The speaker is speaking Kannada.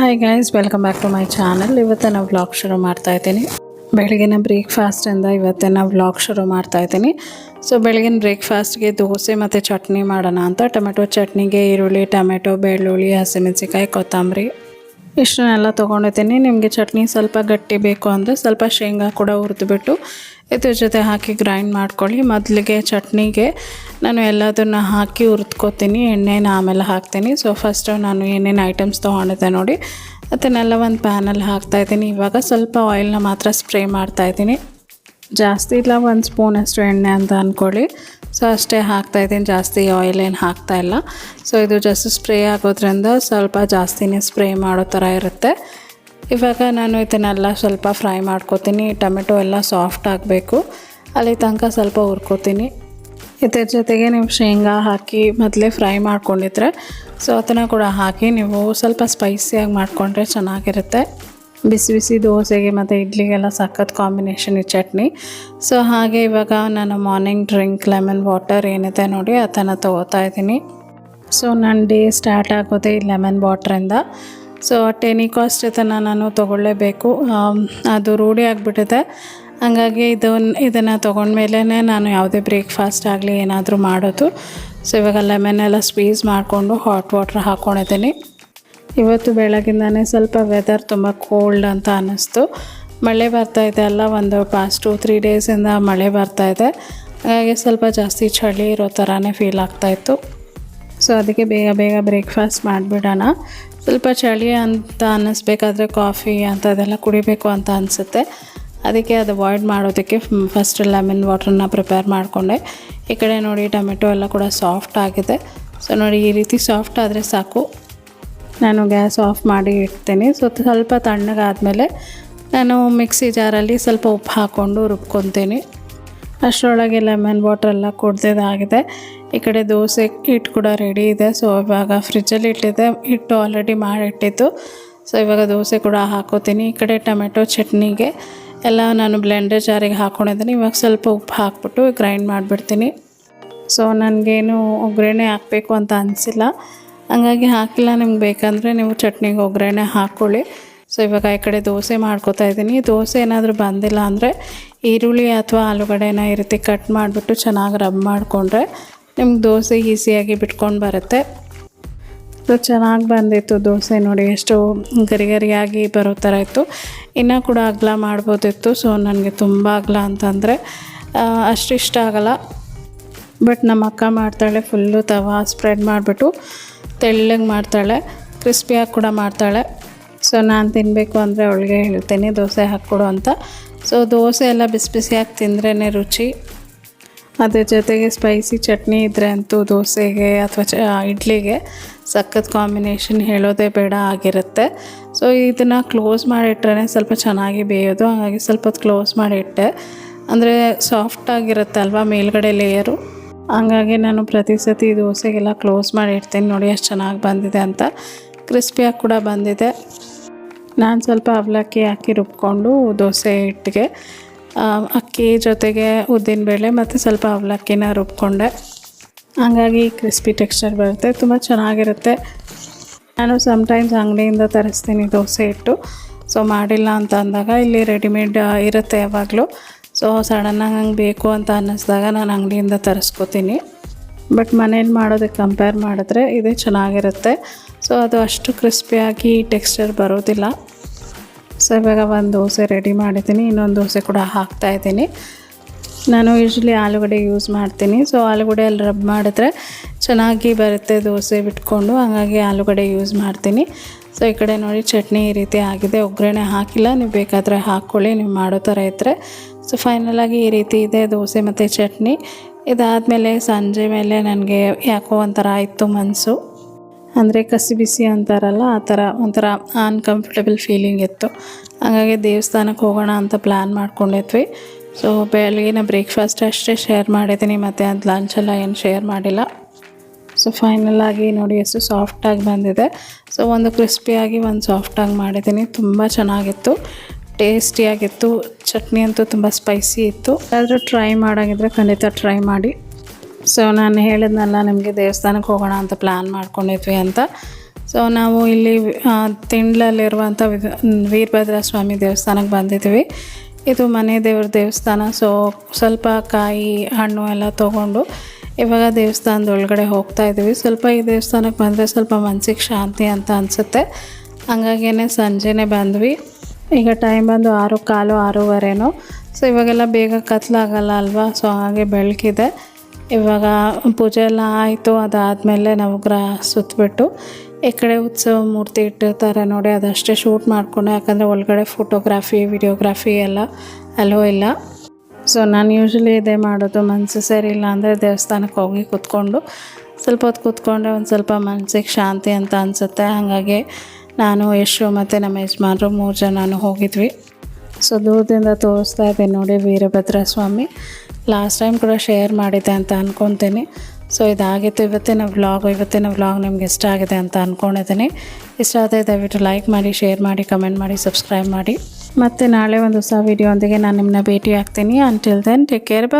Hi guys welcome back to my channel ಇವತ್ತು ನಾವು ವ್ಲಾಗ್ ಶುರು ಮಾಡ್ತಾ ಇದ್ದೀನಿ. ಬೆಳಗಿನ ಬ್ರೇಕ್ಫಾಸ್ಟಿಂದ ಇವತ್ತೇ ನಾವು ವ್ಲಾಗ್ ಶುರು ಮಾಡ್ತಾ ಇದ್ದೀನಿ. ಸೊ ಬೆಳಗಿನ ಬ್ರೇಕ್ಫಾಸ್ಟ್ಗೆ ದೋಸೆ ಮತ್ತು ಚಟ್ನಿ ಮಾಡೋಣ ಅಂತ. ಟೊಮೆಟೊ ಚಟ್ನಿಗೆ ಈರುಳ್ಳಿ, ಟೊಮೆಟೊ, ಬೆಳ್ಳುಳ್ಳಿ ಹಸಿಮೆಣಸಿಕಾಯಿ ಕೊತ್ತಂಬರಿ. ಇಷ್ಟನ್ನೆಲ್ಲ ತೊಗೊಂಡಿದ್ದೀನಿ. ನಿಮಗೆ ಚಟ್ನಿ ಸ್ವಲ್ಪ ಗಟ್ಟಿ ಬೇಕು ಅಂದರೆ ಸ್ವಲ್ಪ ಶೇಂಗಾ ಕೂಡ ಹುರಿದ್ಬಿಟ್ಟು ಇದ್ರ ಜೊತೆ ಹಾಕಿ ಗ್ರೈಂಡ್ ಮಾಡ್ಕೊಳ್ಳಿ. ಮೊದಲಿಗೆ ಚಟ್ನಿಗೆ ನಾನು ಎಲ್ಲದನ್ನು ಹಾಕಿ ಹುರಿದ್ಕೋತೀನಿ, ಎಣ್ಣೆನ ಆಮೇಲೆ ಹಾಕ್ತೀನಿ. ಸೊ ಫಸ್ಟು ನಾನು ಏನೇನು ಐಟಮ್ಸ್ ತೊಗೊಂಡಿದ್ದೆ ನೋಡಿ, ಅದನ್ನೆಲ್ಲ ಒಂದು ಪ್ಯಾನಲ್ಲಿ ಹಾಕ್ತಾಯಿದ್ದೀನಿ ಇವಾಗ ಸ್ವಲ್ಪ ಆಯಿಲ್ನ ಮಾತ್ರ ಸ್ಪ್ರೇ ಮಾಡ್ತಾಯಿದ್ದೀನಿ ಜಾಸ್ತಿ ಇಲ್ಲ, ಒಂದು ಸ್ಪೂನಷ್ಟು ಎಣ್ಣೆ ಅಂತ ಅಂದ್ಕೊಳ್ಳಿ ಸೊ ಅಷ್ಟೇ ಹಾಕ್ತಾಯಿದ್ದೀನಿ ಜಾಸ್ತಿ ಆಯಿಲ್ ಏನು ಹಾಕ್ತಾ ಇಲ್ಲ. ಸೊ ಇದು ಜಸ್ಟ್ ಸ್ಪ್ರೇ ಆಗೋದ್ರಿಂದ ಸ್ವಲ್ಪ ಜಾಸ್ತಿನೇ ಸ್ಪ್ರೇ ಮಾಡೋ ಥರ ಇರುತ್ತೆ. ಇವಾಗ ನಾನು ಇದನ್ನೆಲ್ಲ ಸ್ವಲ್ಪ ಫ್ರೈ ಮಾಡ್ಕೋತೀನಿ. ಟೊಮೆಟೊ ಎಲ್ಲ ಸಾಫ್ಟ್ ಆಗಬೇಕು. ಅಲ್ಲಿ ತನಕ ಸ್ವಲ್ಪ ಹುರ್ಕೋತೀನಿ. ಇದ್ರ ಜೊತೆಗೆ ನೀವು ಶೇಂಗಾ ಹಾಕಿ ಮೊದಲೇ ಫ್ರೈ ಮಾಡ್ಕೊಂಡಿದ್ರೆ ಸೊ ಅದನ್ನು ಕೂಡ ಹಾಕಿ ನೀವು ಸ್ವಲ್ಪ ಸ್ಪೈಸಿಯಾಗಿ ಮಾಡಿಕೊಂಡ್ರೆ ಚೆನ್ನಾಗಿರುತ್ತೆ. ಬಿಸಿ ಬಿಸಿ ದೋಸೆಗೆ ಮತ್ತು ಇಡ್ಲಿಗೆಲ್ಲ ಸಖತ್ ಕಾಂಬಿನೇಷನ್ ಈ ಚಟ್ನಿ. ಸೊ ಹಾಗೆ ಇವಾಗ ನಾನು ಮಾರ್ನಿಂಗ್ ಡ್ರಿಂಕ್ ಲೆಮನ್ ವಾಟರ್ ಏನಿದೆ ನೋಡಿ ಅದನ್ನು ತೊಗೋತಾ ಇದ್ದೀನಿ. ಸೊ ನನ್ನ ಡೇ ಸ್ಟಾರ್ಟ್ ಆಗೋದೇ ಈ ಲೆಮನ್ ವಾಟ್ರಿಂದ. ಸೊ ಟೆನಿ ಕಾಸ್ಟ್ ಇದನ್ನು ನಾನು ತೊಗೊಳ್ಳೇಬೇಕು. ಆಮ್, ಅದು ರೂಢಿ ಆಗಿಬಿಟ್ಟಿದೆ. ಹಂಗಾಗಿ ಇದನ್ನು ಇದನ್ನು ತೊಗೊಂಡ್ಮೇಲೆ ನಾನು ಯಾವುದೇ ಬ್ರೇಕ್ಫಾಸ್ಟ್ ಆಗಲಿ ಏನಾದರೂ ಮಾಡೋದು. ಸೊ ಇವಾಗ ಲೆಮನ್ ಎಲ್ಲ ಸ್ಪೀಸ್ ಮಾಡಿಕೊಂಡು ಹಾಟ್ ವಾಟ್ರ್ ಹಾಕ್ಕೊಂಡಿದ್ದೀನಿ ಇವತ್ತು ಬೆಳಗಿಂದನೇ ಸ್ವಲ್ಪ ವೆದರ್ ತುಂಬ ಕೋಲ್ಡ್ ಅಂತ ಅನ್ನಿಸ್ತು. ಮಳೆ ಬರ್ತಾ ಇದೆ ಅಲ್ಲ ಒಂದು ಪಾಸ್ಟ್ ಟು ತ್ರೀ ಡೇಸಿಂದ ಮಳೆ ಬರ್ತಾ ಇದೆ. ಹಾಗಾಗಿ ಸ್ವಲ್ಪ ಜಾಸ್ತಿ ಚಳಿ ಇರೋ ಥರನೇ ಫೀಲ್ ಆಗ್ತಾಯಿತ್ತು ಸೊ ಅದಕ್ಕೆ ಬೇಗ ಬೇಗ ಬ್ರೇಕ್ಫಾಸ್ಟ್ ಮಾಡಿಬಿಡೋಣ. ಸ್ವಲ್ಪ ಚಳಿ ಅಂತ ಅನ್ನಿಸ್ಬೇಕಾದ್ರೆ ಕಾಫಿ ಅಂಥದ್ದೆಲ್ಲ ಕುಡಿಬೇಕು ಅಂತ ಅನಿಸುತ್ತೆ. ಅದಕ್ಕೆ ಅದು ಅವಾಯ್ಡ್ ಮಾಡೋದಕ್ಕೆ ಫಸ್ಟ್ ಲೆಮನ್ ವಾಟ್ರನ್ನ ಪ್ರಿಪೇರ್ ಮಾಡಿಕೊಂಡೆ. ಈ ಕಡೆ ನೋಡಿ ಟೊಮೆಟೊ ಎಲ್ಲ ಕೂಡ ಸಾಫ್ಟ್ ಆಗಿದೆ. ಸೊ ನೋಡಿ ಈ ರೀತಿ ಸಾಫ್ಟ್ ಆದರೆ ಸಾಕು. ನಾನು ಗ್ಯಾಸ್ ಆಫ್ ಮಾಡಿ ಇಡ್ತೇನೆ. ಸೊ ಸ್ವಲ್ಪ ತಣ್ಣಗಾದಮೇಲೆ ನಾನು ಮಿಕ್ಸಿ ಜಾರಲ್ಲಿ ಸ್ವಲ್ಪ ಉಪ್ಪು ಹಾಕ್ಕೊಂಡು ರುಬ್ಕೊತೀನಿ. ಅಷ್ಟರೊಳಗೆ ಲೆಮನ್ ವಾಟ್ರೆಲ್ಲ ಕುಡ್ದಿದ್ದಾಗಿದೆ ಈ ಕಡೆ ದೋಸೆ ಹಿಟ್ಟು ಕೂಡ ರೆಡಿ ಇದೆ. ಸೊ ಇವಾಗ ಫ್ರಿಜ್ಜಲ್ಲಿ ಇಟ್ಟಿದೆ ಹಿಟ್ಟು ಆಲ್ರೆಡಿ ಮಾಡಿಟ್ಟಿತ್ತು. ಸೊ ಇವಾಗ ದೋಸೆ ಕೂಡ ಹಾಕೋತೀನಿ. ಈ ಕಡೆ ಟೊಮೆಟೊ ಚಟ್ನಿಗೆ ಎಲ್ಲ ನಾನು ಬ್ಲೆಂಡರ್ ಜಾರಿಗೆ ಹಾಕ್ಕೊಂಡಿದ್ದೀನಿ ಇವಾಗ ಸ್ವಲ್ಪ ಉಪ್ಪು ಹಾಕ್ಬಿಟ್ಟು ಗ್ರೈಂಡ್ ಮಾಡಿಬಿಡ್ತೀನಿ. ಸೊ ನನಗೇನು ಒಗ್ಗರಣೆ ಹಾಕಬೇಕು ಅಂತ ಅನಿಸಿಲ್ಲ. ಹಂಗಾಗಿ ಹಾಕಿಲ್ಲ. ನಿಮ್ಗೆ ಬೇಕಂದರೆ ನೀವು ಚಟ್ನಿಗೆ ಒಗ್ಗರಣೆ ಹಾಕ್ಕೊಳ್ಳಿ ಸೊ ಇವಾಗ ಈ ಕಡೆ ದೋಸೆ ಮಾಡ್ಕೋತಾ ಇದ್ದೀನಿ. ದೋಸೆ ಏನಾದರೂ ಬಂದಿಲ್ಲ ಅಂದರೆ ಈರುಳ್ಳಿ ಅಥವಾ ಆಲೂಗಡ್ಡೆನ ಈ ರೀತಿ ಕಟ್ ಮಾಡಿಬಿಟ್ಟು ಚೆನ್ನಾಗಿ ರಬ್ ಮಾಡಿಕೊಂಡ್ರೆ ನಿಮ್ಗೆ ದೋಸೆ ಈಸಿಯಾಗಿ ಬಿಟ್ಕೊಂಡು ಬರುತ್ತೆ. ಸೊ ಚೆನ್ನಾಗಿ ಬಂದಿತ್ತು ದೋಸೆ ನೋಡಿ, ಎಷ್ಟು ಗರಿ ಗರಿಯಾಗಿ ಬರೋ ಥರ ಇತ್ತು. ಇನ್ನೂ ಕೂಡ ಅಗಲ ಮಾಡ್ಬೋದಿತ್ತು, ಸೊ ನನಗೆ ತುಂಬ ಅಗಲ ಅಂತಂದರೆ ಅಷ್ಟು ಇಷ್ಟ ಆಗಲ್ಲ. ಬಟ್ ನಮ್ಮ ಅಕ್ಕ ಮಾಡ್ತಾಳೆ, ಫುಲ್ಲು ತವಾ ಸ್ಪ್ರೆಡ್ ಮಾಡಿಬಿಟ್ಟು ತೆಳ್ಳಗೆ ಮಾಡ್ತಾಳೆ, ಕ್ರಿಸ್ಪಿಯಾಗಿ ಕೂಡ ಮಾಡ್ತಾಳೆ. ಸೊ ನಾನು ತಿನ್ನಬೇಕು ಅಂದರೆ ಅವಳಿಗೆ ಹೇಳ್ತೀನಿ, ದೋಸೆ ಹಾಕ್ಕೊಡು ಅಂತ. ಸೊ ದೋಸೆ ಎಲ್ಲ ಬಿಸಿ ಬಿಸಿಯಾಗಿ ತಿಂದ್ರೇ ರುಚಿ. ಅದ್ರ ಜೊತೆಗೆ ಸ್ಪೈಸಿ ಚಟ್ನಿ ಇದ್ದರೆ ಅಂತೂ ದೋಸೆಗೆ ಅಥವಾ ಚ ಇಡ್ಲಿಗೆ ಸಖತ್ ಕಾಂಬಿನೇಷನ್ ಹೇಳೋದೇ ಬೇಡ ಆಗಿರುತ್ತೆ. ಸೊ ಇದನ್ನು ಕ್ಲೋಸ್ ಮಾಡಿಟ್ರೆ ಸ್ವಲ್ಪ ಚೆನ್ನಾಗಿ ಬೇಯೋದು. ಹಾಗಾಗಿ ಸ್ವಲ್ಪ ಕ್ಲೋಸ್ ಮಾಡಿಟ್ಟೆ. ಅಂದರೆ ಸಾಫ್ಟ್ ಆಗಿರುತ್ತೆ ಅಲ್ವಾ ಮೇಲ್ಗಡೆ ಲೇಯರು ಹಂಗಾಗಿ ನಾನು ಪ್ರತಿ ಸತಿ ದೋಸೆಗೆಲ್ಲ ಕ್ಲೋಸ್ ಮಾಡಿ ಇಡ್ತೀನಿ ನೋಡಿ ಅಷ್ಟು ಚೆನ್ನಾಗಿ ಬಂದಿದೆ ಅಂತ. ಕ್ರಿಸ್ಪಿಯಾಗಿ ಕೂಡ ಬಂದಿದೆ. ನಾನು ಸ್ವಲ್ಪ ಅವಲಕ್ಕಿ ಹಾಕಿ ರುಬ್ಕೊಂಡು ದೋಸೆ ಹಿಟ್ಟಿಗೆ ಅಕ್ಕಿ ಜೊತೆಗೆ ಉದ್ದಿನಬೇಳೆ ಮತ್ತು ಸ್ವಲ್ಪ ಅವಲಕ್ಕಿನ ರುಬ್ಕೊಂಡೆ. ಹಂಗಾಗಿ ಕ್ರಿಸ್ಪಿ ಟೆಕ್ಸ್ಚರ್ ಬರುತ್ತೆ, ತುಂಬ ಚೆನ್ನಾಗಿರುತ್ತೆ. ನಾನು ಸಮ್ಟೈಮ್ಸ್ ಅಂಗಡಿಯಿಂದ ತರಿಸ್ತೀನಿ ದೋಸೆ ಹಿಟ್ಟು. ಸೊ ಮಾಡಿಲ್ಲ ಅಂತ ಅಂದಾಗ ಇಲ್ಲಿ ರೆಡಿಮೇಡ್ ಇರುತ್ತೆ ಯಾವಾಗಲೂ. ಸೊ ಸಡನ್ನಾಗಿ ಹಂಗೆ ಬೇಕು ಅಂತ ಅನ್ನಿಸ್ದಾಗ ನಾನು ಅಂಗಡಿಯಿಂದ ತರಿಸ್ಕೋತೀನಿ. ಬಟ್ ಮನೇಲಿ ಮಾಡೋದಕ್ಕೆ ಕಂಪೇರ್ ಮಾಡಿದ್ರೆ ಇದೇ ಚೆನ್ನಾಗಿರುತ್ತೆ. ಸೊ ಅದು ಅಷ್ಟು ಕ್ರಿಸ್ಪಿಯಾಗಿ ಟೆಕ್ಸ್ಚರ್ ಬರೋದಿಲ್ಲ. ಸೊ ಇವಾಗ ಒಂದು ದೋಸೆ ರೆಡಿ ಮಾಡಿದ್ದೀನಿ, ಇನ್ನೊಂದು ದೋಸೆ ಕೂಡ ಹಾಕ್ತಾ ಇದ್ದೀನಿ. ನಾನು ಯೂಶ್ವಲಿ ಆಲೂಗಡ್ಡೆ ಯೂಸ್ ಮಾಡ್ತೀನಿ. ಸೊ ಆಲೂಗಡ್ಡೆ ಅಲ್ಲಿ ರಬ್ ಮಾಡಿದ್ರೆ ಚೆನ್ನಾಗಿ ಬರುತ್ತೆ ದೋಸೆ ಬಿಟ್ಕೊಂಡು, ಹಾಗಾಗಿ ಆಲೂಗಡ್ಡೆ ಯೂಸ್ ಮಾಡ್ತೀನಿ. ಸೊ ಈ ಕಡೆ ನೋಡಿ ಚಟ್ನಿ ಈ ರೀತಿ ಆಗಿದೆ. ಒಗ್ಗರಣೆ ಹಾಕಿಲ್ಲ, ನೀವು ಬೇಕಾದರೆ ಹಾಕ್ಕೊಳ್ಳಿ ನೀವು ಮಾಡೋ ಥರ ಇದ್ದರೆ ಸೊ ಫೈನಲಾಗಿ ಈ ರೀತಿ ಇದೆ ದೋಸೆ ಮತ್ತು ಚಟ್ನಿ. ಇದಾದಮೇಲೆ ಸಂಜೆ ಮೇಲೆ ನನಗೆ ಯಾಕೋ ಒಂಥರ ಆಯಿತು ಮನಸ್ಸು ಅಂದರೆ ಕಸಿ ಬಿಸಿ ಅಂತಾರಲ್ಲ, ಆ ಥರ ಒಂಥರ ಅನ್ಕಂಫರ್ಟಬಲ್ ಫೀಲಿಂಗ್ ಇತ್ತು. ಹಾಗಾಗಿ ದೇವಸ್ಥಾನಕ್ಕೆ ಹೋಗೋಣ ಅಂತ ಪ್ಲ್ಯಾನ್ ಮಾಡ್ಕೊಂಡಿದ್ವಿ. ಸೊ ಬೆಳಗಿನ ಬ್ರೇಕ್ಫಾಸ್ಟ್ ಅಷ್ಟೇ ಶೇರ್ ಮಾಡಿದ್ದೀನಿ, ಮತ್ತು ಅದು ಲಂಚೆಲ್ಲ ಏನು ಶೇರ್ ಮಾಡಿಲ್ಲ. ಸೊ ಫೈನಲ್ ನೋಡಿ ಎಷ್ಟು ಸಾಫ್ಟಾಗಿ ಬಂದಿದೆ. ಸೊ ಒಂದು ಕ್ರಿಸ್ಪಿಯಾಗಿ ಒಂದು ಸಾಫ್ಟಾಗಿ ಮಾಡಿದ್ದೀನಿ. ತುಂಬ ಚೆನ್ನಾಗಿತ್ತು. ಟೇಸ್ಟಿಯಾಗಿತ್ತು ಚಟ್ನಿ ಅಂತೂ ತುಂಬ ಸ್ಪೈಸಿ ಇತ್ತು. ಆದರೂ ಟ್ರೈ ಮಾಡೋಂಗಿದ್ರೆ ಖಂಡಿತ ಟ್ರೈ ಮಾಡಿ. ಸೊ ನಾನು ಹೇಳಿದ್ನಲ್ಲ, ನಿಮಗೆ ದೇವಸ್ಥಾನಕ್ಕೆ ಹೋಗೋಣ ಅಂತ ಪ್ಲ್ಯಾನ್ ಮಾಡ್ಕೊಂಡಿದ್ವಿ ಅಂತ. ಸೊ ನಾವು ಇಲ್ಲಿ ತಿಂಡ್ಲಲ್ಲಿರುವಂಥ ವೀರಭದ್ರ ಸ್ವಾಮಿ ದೇವಸ್ಥಾನಕ್ಕೆ ಬಂದಿದ್ವಿ. ಇದು ಮನೆ ದೇವ್ರ ದೇವಸ್ಥಾನ. ಸೊ ಸ್ವಲ್ಪ ಕಾಯಿ, ಹಣ್ಣು ಎಲ್ಲ ತೊಗೊಂಡು ಇವಾಗ ದೇವಸ್ಥಾನದ ಒಳಗಡೆ ಹೋಗ್ತಾ ಇದ್ದೀವಿ. ಸ್ವಲ್ಪ ಈ ದೇವಸ್ಥಾನಕ್ಕೆ ಬಂದರೆ ಸ್ವಲ್ಪ ಮನಸ್ಸಿಗೆ ಶಾಂತಿ ಅಂತ ಅನಿಸುತ್ತೆ. ಹಂಗಾಗೇ ಸಂಜೆನೇ ಬಂದ್ವಿ. ಈಗ ಟೈಮ್ ಬಂದು ಆರು, ಕಾಲು ಆರೂವರೆನೋ. ಸೊ ಇವಾಗೆಲ್ಲ ಬೇಗ ಕತ್ಲಾಗಲ್ಲ ಅಲ್ವಾ? ಸೊ ಹಾಗೆ ಬೆಳಕಿದೆ. ಇವಾಗ ಪೂಜೆ ಎಲ್ಲ ಆಯಿತು, ಅದಾದಮೇಲೆ ನವಗ್ರಹ ಸುತ್ತಬಿಟ್ಟು ಈ ಕಡೆ ಉತ್ಸವ ಮೂರ್ತಿ ಇಟ್ಟಿರ್ತಾರೆ ನೋಡಿ, ಅದಷ್ಟೇ ಶೂಟ್ ಮಾಡಿಕೊಂಡು, ಯಾಕಂದರೆ ಒಳಗಡೆ ಫೋಟೋಗ್ರಾಫಿ ವಿಡಿಯೋಗ್ರಾಫಿ ಎಲ್ಲ ಅಲೋ ಇಲ್ಲ. ಸೊ ನಾನು ಯೂಶ್ವಲಿ ಇದೇ ಮಾಡೋದು ಮನಸ್ಸು ಸರಿ ಇಲ್ಲ ಅಂದರೆ ದೇವಸ್ಥಾನಕ್ಕೆ ಹೋಗಿ ಕೂತ್ಕೊಂಡು, ಸ್ವಲ್ಪ ಹೊತ್ತು ಕೂತ್ಕೊಂಡ್ರೆ ಒಂದು ಸ್ವಲ್ಪ ಮನಸ್ಸಿಗೆ ಶಾಂತಿ ಅಂತ ಅನಿಸುತ್ತೆ. ಹಾಗಾಗಿ ನಾನು, ಯಶು ಮತ್ತು ನಮ್ಮ ಯಜಮಾನರು ಮೂರು ಜನನೂ ಹೋಗಿದ್ವಿ. ಸೊ ದೂರದಿಂದ ತೋರಿಸ್ತಾ ಇದ್ದೀನಿ ನೋಡಿ ವೀರಭದ್ರ ಸ್ವಾಮಿ ಲಾಸ್ಟ್ ಟೈಮ್ ಕೂಡ ಶೇರ್ ಮಾಡಿದ್ದೆ ಅಂತ ಅಂದ್ಕೊತೀನಿ ಸೊ ಇದಾಗಿತ್ತು ಇವತ್ತಿನ ವ್ಲಾಗ್ ಇವತ್ತಿನ ವ್ಲಾಗ್ ನಿಮ್ಗೆ ಇಷ್ಟ ಆಗಿದೆ ಅಂತ ಅಂದ್ಕೊಂಡಿದ್ದೀನಿ ಇಷ್ಟ ಆದರೆ ದಯವಿಟ್ಟು ಲೈಕ್ ಮಾಡಿ ಶೇರ್ ಮಾಡಿ ಕಮೆಂಟ್ ಮಾಡಿ ಸಬ್ಸ್ಕ್ರೈಬ್ ಮಾಡಿ. ಮತ್ತು ನಾಳೆ ಒಂದು ಹೊಸ ವೀಡಿಯೋ ಒಂದಿಗೆ ನಾನು ನಿಮ್ಮನ್ನ ಭೇಟಿ ಆಗ್ತೀನಿ until then take care bye